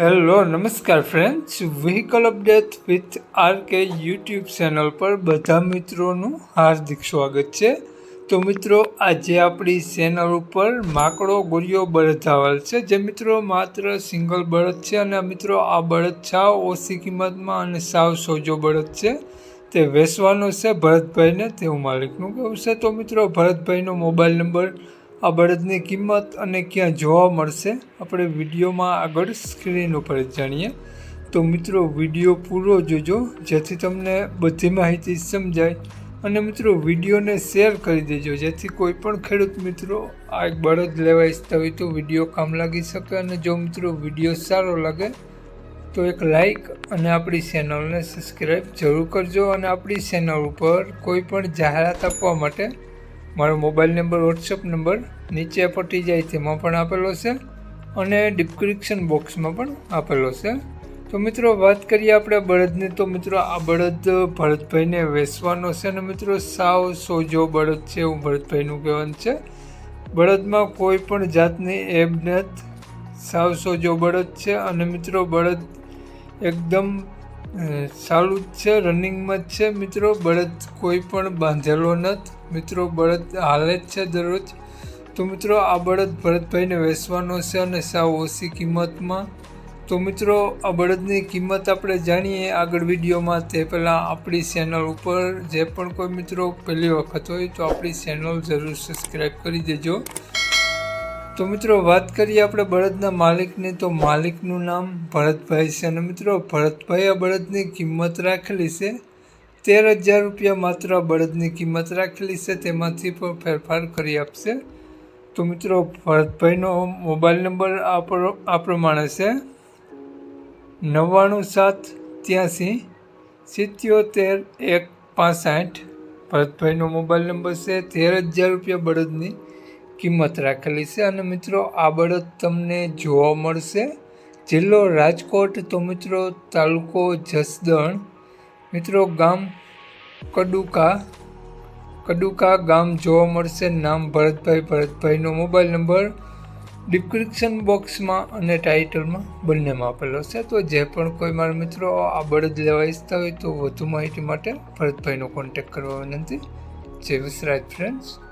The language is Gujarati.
હેલો નમસ્કાર friends vehicle update with R K YouTube channel પર બધા મિત્રોનું હાર્દિક સ્વાગત છે. તો મિત્રો, આજે આપણી ચેનલ ઉપર માકડો ગોળીઓ બળદ આવેલ છે. જે મિત્રો માત્ર સિંગલ બળદ છે અને મિત્રો આ બળદ સાવ ઓછી કિંમતમાં અને સાવ સોજો બળદ છે. તે વેચવાનો છે ભરતભાઈને તેવું માલિકનું કહેવું છે. તો મિત્રો, ભરતભાઈનો મોબાઈલ નંબર આ બળદની કિંમત અને ક્યાં જોવા મળશે, આપણે વિડીયોમાં આગળ સ્ક્રીન ઉપર જાણીએ. તો મિત્રો, વીડિયો પૂરો જોજો, જેથી તમને બધી માહિતી સમજાય. અને મિત્રો, વિડીયોને શેર કરી દેજો, જેથી કોઈ પણ ખેડૂત મિત્રો આ એક બળદ લેવા ઈચ્છતા હોય તો વીડિયો કામ લાગી શકે અને જો મિત્રો વીડિયો સારો લાગે, તો એક લાઈક અને આપણી ચેનલને સબસ્ક્રાઈબ જરૂર કરજો અને આપણી ચેનલ ઉપર કોઈ પણ જાહેરાત આપવા માટે મારો મોબાઈલ નંબર વોટ્સઅપ નંબર નીચે પટી જાય તેમાં પણ આપેલો છે અને ડિસ્ક્રિપ્શન બોક્સમાં પણ આપેલો છે. તો મિત્રો, વાત કરીએ આપણે બળદની. તો મિત્રો, આ બળદ ભરતભાઈને વેચવાનો છે અને મિત્રો, સાવ સોજો બળદ છે એવું ભરતભાઈનું કહેવાનું છે. બળદમાં કોઈ પણ જાતની એબ નથી. સાવ સોજો બળદ છે અને મિત્રો, બળદ એકદમ ચાલુ જ છે, રનિંગમાં જ છે. મિત્રો, બળદ કોઈ પણ બાંધેલો નથી. મિત્રો, બળદ હાલે જ છે દરરોજ. તો મિત્રો, આ બળદ ભરતભાઈને વેચવાનો છે અને સાવ ઓછી કિંમતમાં. તો મિત્રો, આ બળદની કિંમત આપણે જાણીએ આગળ વિડીયોમાં. તે પહેલાં આપણી ચેનલ ઉપર જે પણ કોઈ મિત્રો પહેલી વખત હોય તો આપણી ચેનલ જરૂર સબસ્ક્રાઈબ કરી દેજો. તો મિત્રો વાત કરીએ આપણે બળદના માલિકની. તો માલિકનું નામ ભરતભાઈ છે અને મિત્રો ભરતભાઈ આ બળદની કિંમત રાખેલી છે તેર હજાર રૂપિયા માત્ર બળદની કિંમત રાખેલી છે. તેમાંથી પણ ફેરફાર કરી આપશે. તો મિત્રો ભરતભાઈનો મોબાઈલ નંબર આ પ્રમાણે છે. નવ્વાણું સાત ત્યાંસી સિત્યોતેર એક પાસઠ. ભરતભાઈનો મોબાઈલ નંબર છે તેર હજાર રૂપિયા બળદની. કિંમત રાખેલી છે. અને મિત્રો, આ બળદ તમને જોવા મળશે. જિલ્લો રાજકોટ તો મિત્રો, તાલુકો જસદણ. મિત્રો, ગામ કડુકા. કડુકા ગામ જોવા મળશે. નામ ભરતભાઈ. ભરતભાઈનો મોબાઈલ નંબર ડિસ્ક્રિપ્શન બોક્સમાં અને ટાઇટલમાં બંનેમાં આપેલો છે. તો જે પણ કોઈ મારા મિત્રો આ બળદ લેવા ઈચ્છતા હોય તો વધુ માહિતી માટે ભરતભાઈનો કોન્ટેક્ટ કરવા વિનંતી. જય વિશરાજ ફ્રેન્ડ્સ